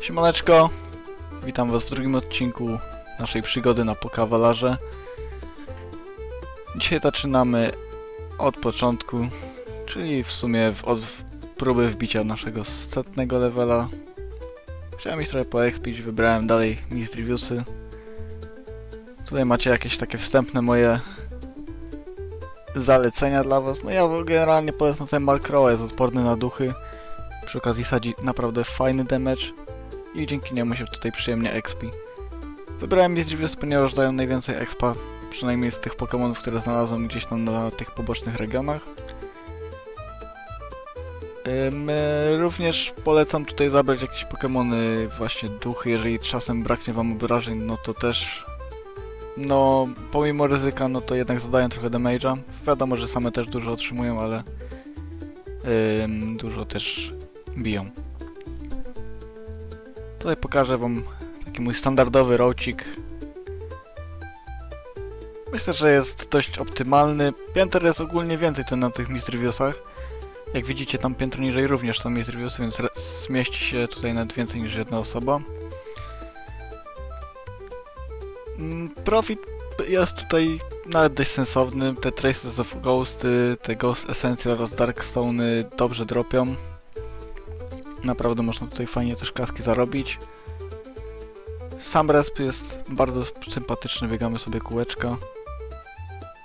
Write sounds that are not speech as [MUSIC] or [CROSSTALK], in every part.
Siemaneczko, witam was w drugim odcinku naszej przygody na Pokawalarze. Dzisiaj zaczynamy od początku, czyli w sumie od próby wbicia naszego setnego levela. Chciałem iść trochę poexpić, wybrałem dalej Miss Reviewsy. Tutaj macie jakieś takie wstępne moje zalecenia dla was. No ja generalnie polecam ten Mark Crow, jest odporny na duchy. Przy okazji sadzi naprawdę fajny damage i dzięki niemu się tutaj przyjemnie expi. Wybrałem Misdreavus, ponieważ dają najwięcej expa, przynajmniej z tych Pokémonów, które znalazłem gdzieś tam na tych pobocznych regionach. E, również polecam tutaj zabrać jakieś Pokémony, właśnie duchy, jeżeli czasem braknie wam obrażeń, no to też no, pomimo ryzyka, no to jednak zadają trochę damage'a. Wiadomo, że same też dużo otrzymują, ale dużo też biją. Tutaj pokażę wam taki mój standardowy rocik. Myślę, że jest dość optymalny. Pięter jest ogólnie więcej to na tych Mistreviusach. Jak widzicie, tam piętro niżej również są Mistreviusy, więc zmieści się tutaj nawet więcej niż jedna osoba. Mm, Profit jest tutaj nawet dość sensowny. Te Traces of Ghosty, te Ghost Essential oraz Darkstone dobrze dropią. Naprawdę można tutaj fajnie też kaski zarobić. Sam resp jest bardzo sympatyczny, biegamy sobie kółeczka.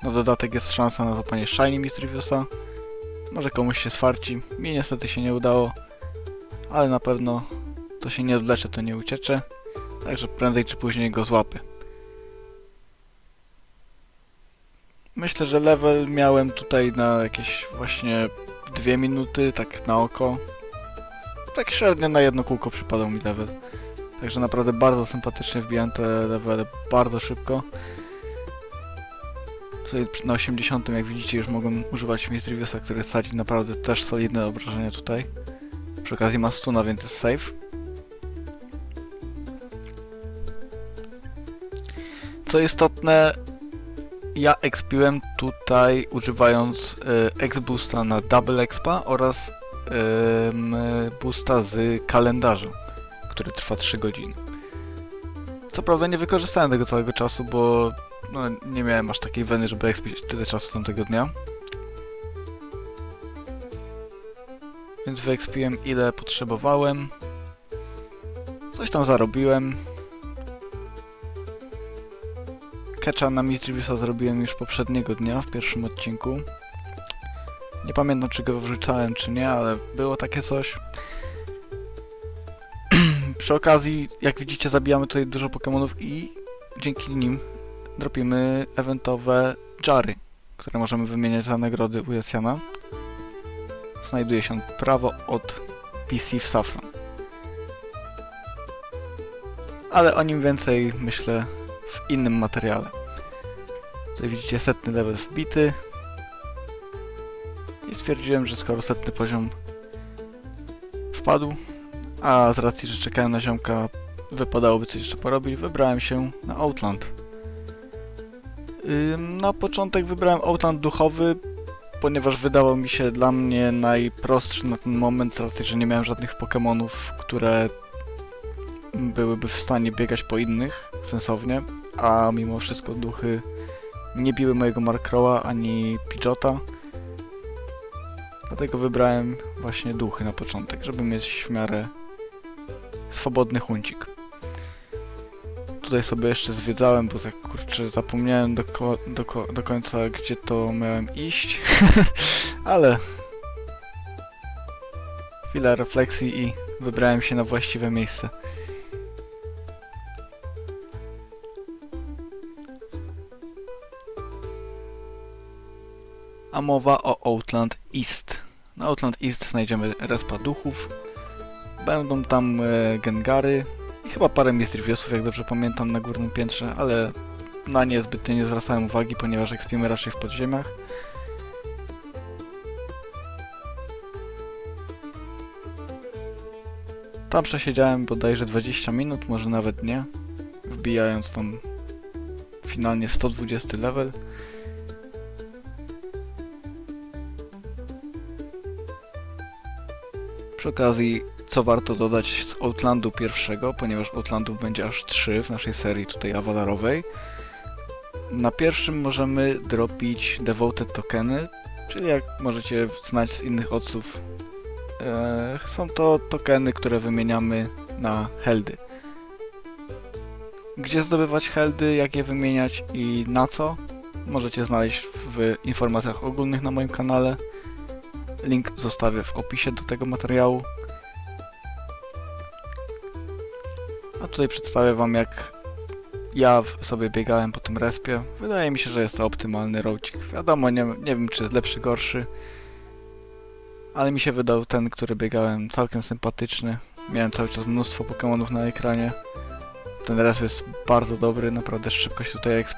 Na dodatek jest szansa na złapanie Shiny Mischievousa. Może komuś się sfarci. Mi niestety się nie udało. Ale na pewno to się nie odwlecze, to nie uciecze. Także prędzej czy później go złapię. Myślę, że level miałem tutaj na jakieś właśnie dwie minuty, tak na oko. Tak średnio na jedno kółko przypadał mi level. Także naprawdę bardzo sympatycznie wbijałem te levele bardzo szybko. Tutaj na 80 jak widzicie już mogłem używać Misdreviusa, który sadzi naprawdę też solidne obrażenia tutaj. Przy okazji ma stuna, więc jest safe. Co istotne, ja expiłem tutaj używając y, X-Boosta na Double Expa oraz ym, boosta z kalendarza, który trwa 3 godziny. Co prawda nie wykorzystałem tego całego czasu, bo no, nie miałem aż takiej weny, żeby expić tyle czasu tamtego dnia. Więc wyexpiłem ile potrzebowałem. Coś tam zarobiłem. Catcha na Misdreavisa zrobiłem już poprzedniego dnia, w pierwszym odcinku. Nie pamiętam, czy go wrzucałem, czy nie, ale było takie coś. [CLEARS THROAT] Przy okazji, jak widzicie, zabijamy tutaj dużo Pokémonów i dzięki nim dropimy eventowe Jary, które możemy wymieniać za nagrody u Jasjana. Znajduje się prawo od PC w Safran. Ale o nim więcej, myślę, w innym materiale. Tutaj widzicie setny level wbity. Stwierdziłem, że skoro setny poziom wpadł, a z racji, że czekałem na ziomka, wypadałoby coś jeszcze porobić, wybrałem się na Outland. Na początek wybrałem Outland duchowy, ponieważ wydawał mi się dla mnie najprostszy na ten moment, z racji, że nie miałem żadnych Pokémonów, które byłyby w stanie biegać po innych sensownie, a mimo wszystko duchy nie biły mojego Markroa ani Pidgeota. Dlatego wybrałem właśnie duchy na początek, żeby mieć w miarę swobodny huncik. Tutaj sobie jeszcze zwiedzałem, bo tak kurczę zapomniałem do, ko- do, ko- do końca gdzie to miałem iść, [LAUGHS] ale chwila refleksji i wybrałem się na właściwe miejsce. a mowa o Outland East. Na Outland East znajdziemy respa duchów, będą tam e, Gengary i chyba parę Misdreviusów, jak dobrze pamiętam, na górnym piętrze, ale na nie zbytnio nie zwracałem uwagi, ponieważ ekspimy raczej w podziemiach. Tam przesiedziałem bodajże 20 minut, może nawet nie, wbijając tam finalnie 120 level. Przy okazji co warto dodać z Outlandu pierwszego, ponieważ Outlandów będzie aż 3 w naszej serii tutaj awalarowej. Na pierwszym możemy dropić Devoted tokeny, czyli jak możecie znać z innych odców, e, są to tokeny, które wymieniamy na heldy. Gdzie zdobywać heldy, jak je wymieniać i na co? Możecie znaleźć w informacjach ogólnych na moim kanale. Link zostawię w opisie do tego materiału. A tutaj przedstawię wam jak ja sobie biegałem po tym respie. Wydaje mi się, że jest to optymalny roacik. Wiadomo, nie, nie wiem czy jest lepszy, gorszy. Ale mi się wydał ten, który biegałem całkiem sympatyczny. Miałem cały czas mnóstwo Pokémonów na ekranie. Ten resp jest bardzo dobry, naprawdę szybko się tutaj XP.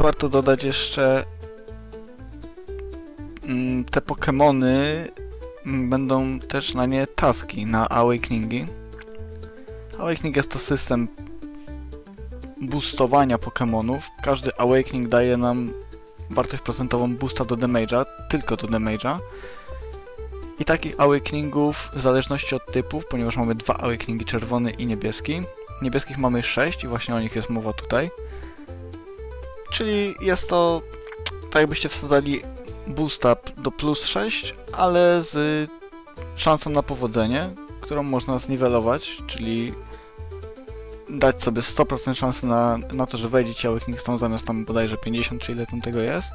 Co warto dodać jeszcze? Mm, Te Pokémony mm, będą też na nie taski, na Awakeningi. Awakening jest to system boostowania Pokémonów. Każdy Awakening daje nam wartość procentową boosta do damage'a, tylko do damage'a. I takich awakeningów w zależności od typów, ponieważ mamy dwa awakeningi, czerwony i niebieski. Niebieskich mamy 6 i właśnie o nich jest mowa tutaj. Czyli jest to tak jakbyście wsadzali boosta p- do plus 6, ale z szansą na powodzenie, którą można zniwelować, czyli dać sobie 100% szansy na, na to, że wejdzie ci Awakening Stone zamiast tam bodajże 50 czy ile tam tego jest.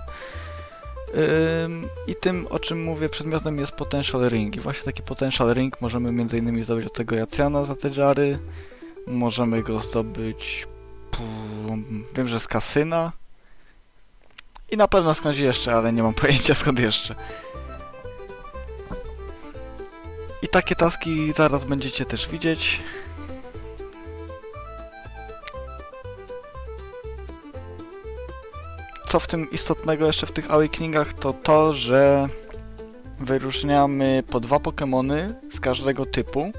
I tym, o czym mówię, przedmiotem jest Potential Ring. I właśnie taki Potential Ring możemy m.in. zdobyć od tego Jacjana za te żary. Możemy go zdobyć... Wiem, że z kasyna. I na pewno skądś jeszcze, ale nie mam pojęcia [LAUGHS] skąd jeszcze. I takie taski zaraz będziecie też widzieć. co w tym istotnego jeszcze w tych Awakeningach, to to, że wyróżniamy po dwa Pokémony z każdego typu.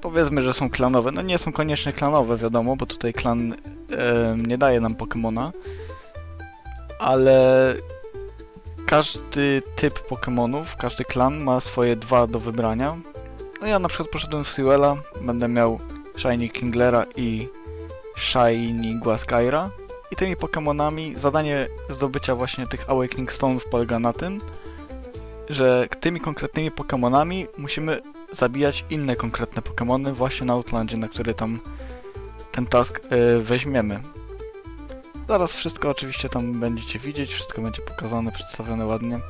Powiedzmy, że są klanowe. No nie są koniecznie klanowe, wiadomo, bo tutaj klan em, nie daje nam Pokémona. Ale każdy typ Pokémonów, każdy klan ma swoje dwa do wybrania. No ja na przykład poszedłem w Sewella, będę miał Shiny Kinglera i Shiny Guaskyra. I tymi Pokémonami zadanie zdobycia właśnie tych Awakening Stone'ów polega na tym, że tymi konkretnymi Pokémonami musimy zabijać inne konkretne Pokémony właśnie na Outlandzie, na który tam ten task y, weźmiemy. Zaraz wszystko oczywiście tam będziecie widzieć, wszystko będzie pokazane, przedstawione ładnie.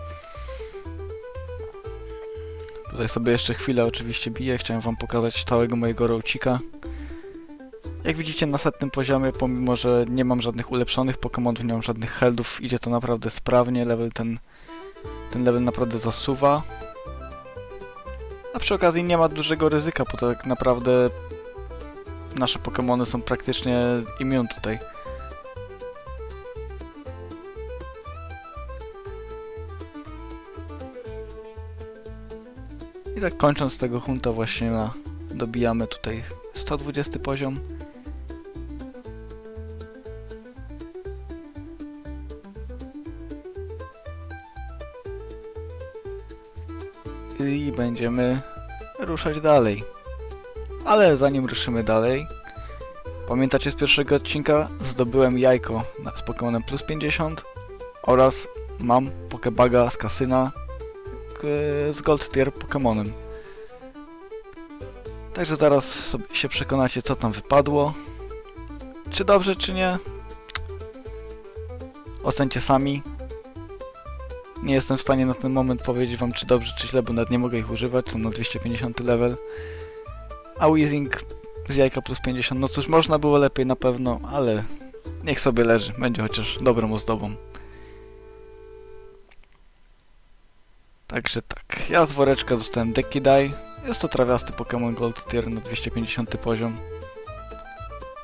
Tutaj sobie jeszcze chwilę oczywiście biję, chciałem wam pokazać całego mojego roacika. Jak widzicie na setnym poziomie, pomimo że nie mam żadnych ulepszonych Pokémonów, nie mam żadnych heldów, idzie to naprawdę sprawnie, level ten, ten level naprawdę zasuwa. A przy okazji nie ma dużego ryzyka, bo tak naprawdę nasze Pokémony są praktycznie immune tutaj. I tak kończąc tego hunta właśnie na, dobijamy tutaj 120 poziom. i będziemy ruszać dalej. Ale zanim ruszymy dalej, pamiętacie z pierwszego odcinka, zdobyłem jajko z Pokémonem plus 50 oraz mam Pokebaga z kasyna z Gold Tier Pokémonem. Także zaraz sobie się przekonacie co tam wypadło. Czy dobrze, czy nie? Ocencie sami. Nie jestem w stanie na ten moment powiedzieć wam czy dobrze czy źle, bo nawet nie mogę ich używać, są na 250 level. A Weezing z jajka plus 50, no cóż, można było lepiej na pewno, ale niech sobie leży, będzie chociaż dobrą ozdobą. Także tak, ja z woreczka dostałem Dekidai, jest to trawiasty Pokémon Gold Tier na 250 poziom.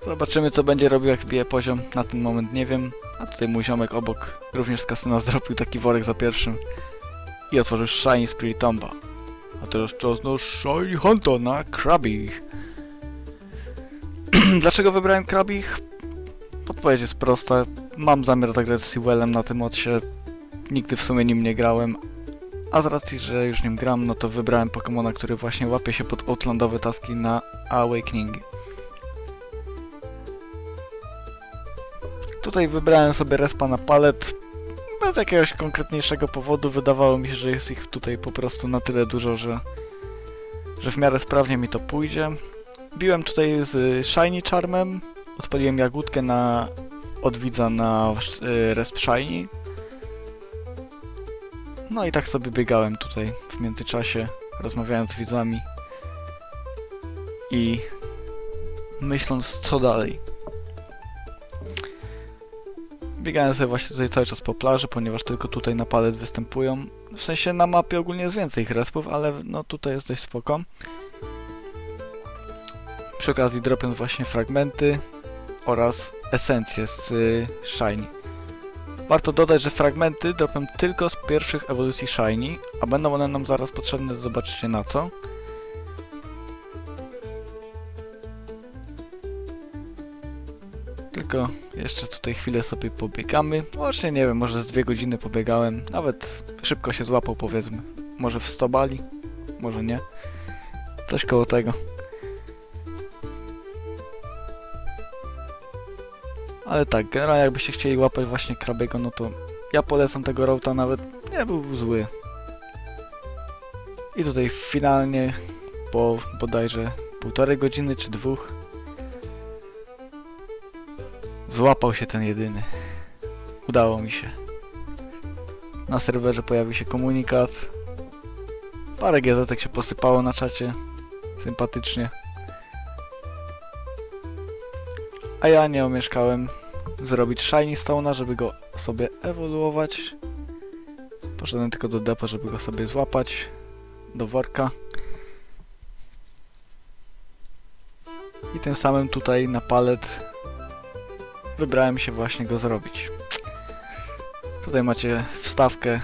Zobaczymy co będzie robił jak wbije poziom, na ten moment nie wiem. A tutaj mój ziomek obok również z kasyna [LAUGHS] zrobił taki worek za pierwszym i otworzył Shiny Spirit Tomba. A teraz czas na Shiny Hunter na Krabich. [CLEARS THROAT] Dlaczego wybrałem Krabich? Odpowiedź jest prosta. Mam zamiar zagrać z Sewellem na tym odsie. Nigdy w sumie nim nie grałem. A z racji, że już nim gram, no to wybrałem Pokemona, który właśnie łapie się pod Outlandowe taski na Awakening. Tutaj wybrałem sobie respa na palet. Bez jakiegoś konkretniejszego powodu. Wydawało mi się, że jest ich tutaj po prostu na tyle dużo, że, że w miarę sprawnie mi to pójdzie. Biłem tutaj z Shiny Charmem. Odpaliłem jagódkę na odwidza na y, resp Shiny. No i tak sobie biegałem tutaj w międzyczasie, rozmawiając z widzami i myśląc co dalej. Biegałem sobie właśnie tutaj cały czas po plaży, ponieważ tylko tutaj na palet występują. W sensie na mapie ogólnie jest więcej respów, ale no tutaj jest dość spoko. Przy okazji dropiąc właśnie fragmenty oraz esencje z y, Shiny. Warto dodać, że fragmenty dropią tylko z pierwszych ewolucji Shiny, a będą one nam zaraz potrzebne, zobaczycie na co. Tylko jeszcze tutaj chwilę sobie pobiegamy. Właśnie nie wiem, może z dwie godziny pobiegałem. Nawet szybko się złapał powiedzmy. Może w 100 bali, może nie. Coś koło tego. Ale tak, generalnie jakbyście chcieli łapać właśnie Krabego, no to ja polecam tego routa, nawet nie był zły. I tutaj finalnie, po bodajże półtorej godziny czy dwóch, złapał się ten jedyny. Udało mi się. Na serwerze pojawił się komunikat. Parę gazetek się posypało na czacie. Sympatycznie. A ja nie omieszkałem zrobić Shiny Stone'a, żeby go sobie ewoluować. Poszedłem tylko do depo, żeby go sobie złapać. Do worka. I tym samym tutaj na palet wybrałem się właśnie go zrobić. Tutaj macie wstawkę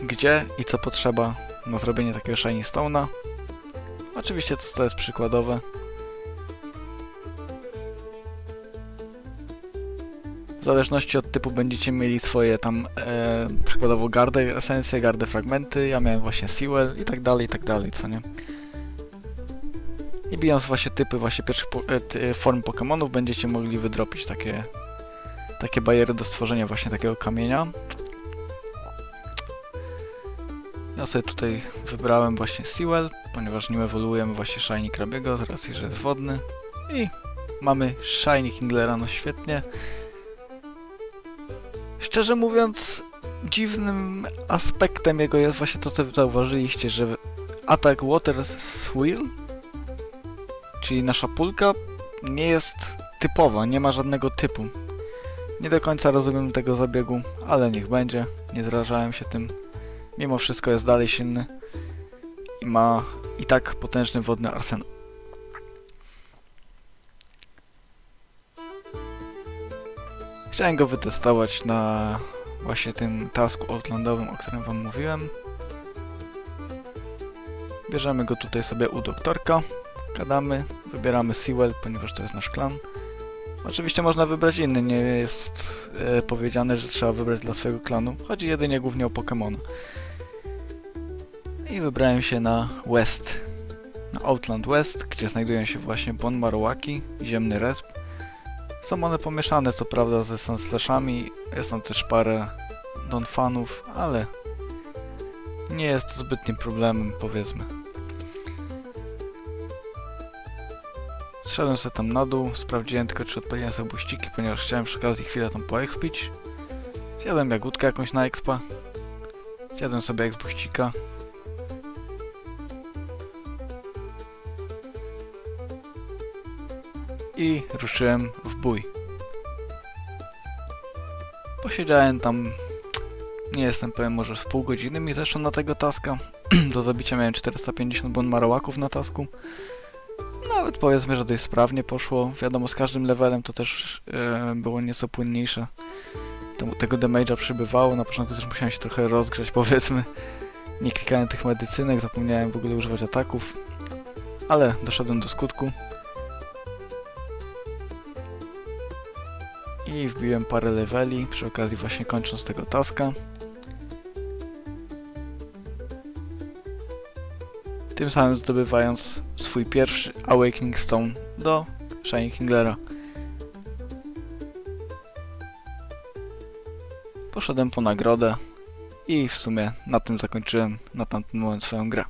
gdzie i co potrzeba na zrobienie takiego Shiny Stone'a. Oczywiście to, to jest przykładowe. W zależności od typu będziecie mieli swoje tam e, przykładowo gardę esencje, gardę fragmenty, ja miałem właśnie Sewell i tak dalej, i tak dalej, co nie? I bijąc właśnie typy właśnie pierwszych po, e, ty, form Pokémonów będziecie mogli wydropić takie takie bariery do stworzenia właśnie takiego kamienia. Ja sobie tutaj wybrałem właśnie Sewell, ponieważ nim ewoluujemy właśnie Shiny Krabiego, z racji, że jest wodny. I mamy Shiny Kinglera, no świetnie. Szczerze mówiąc, dziwnym aspektem jego jest właśnie to, co zauważyliście, że atak Water Swirl, czyli nasza pulka, nie jest typowa, nie ma żadnego typu. Nie do końca rozumiem tego zabiegu, ale niech będzie. Nie zrażałem się tym. Mimo wszystko jest dalej silny i ma i tak potężny wodny arsenał. Chciałem go wytestować na właśnie tym tasku outlandowym, o którym wam mówiłem. Bierzemy go tutaj sobie u doktorka, gadamy, wybieramy Sewell, ponieważ to jest nasz klan. Oczywiście można wybrać inny, nie jest e, powiedziane, że trzeba wybrać dla swojego klanu. Chodzi jedynie głównie o Pokémon. I wybrałem się na West, na Outland West, gdzie znajdują się właśnie Bon Marowaki, ziemny resp. Są one pomieszane co prawda ze Sunslashami, jest tam też parę Donfanów, ale nie jest to zbytnim problemem powiedzmy. Zszedłem sobie tam na dół, sprawdziłem tylko czy odpaliłem sobie buściki, ponieważ chciałem przy okazji chwilę tam poekspić. Zjadłem jagódkę jakąś na expa. Zjadłem sobie exbuścika. I ruszyłem w bój. Posiedziałem tam, nie jestem pewien, może z pół godziny mi zeszło na tego taska. [CLEARS THROAT] Do zabicia miałem 450 bon marołaków na tasku nawet powiedzmy, że dość sprawnie poszło. Wiadomo, z każdym levelem to też e, było nieco płynniejsze. Tego, tego damage'a przybywało, na początku też musiałem się trochę rozgrzać, [LAUGHS] powiedzmy. Nie klikałem tych medycynek, zapomniałem w ogóle używać ataków. Ale doszedłem do skutku. I wbiłem parę leveli, przy okazji właśnie kończąc tego taska. Tym samym zdobywając swój pierwszy Awakening Stone do Shiny Kinglera. Poszedłem po nagrodę i w sumie na tym zakończyłem na tamten moment swoją grę.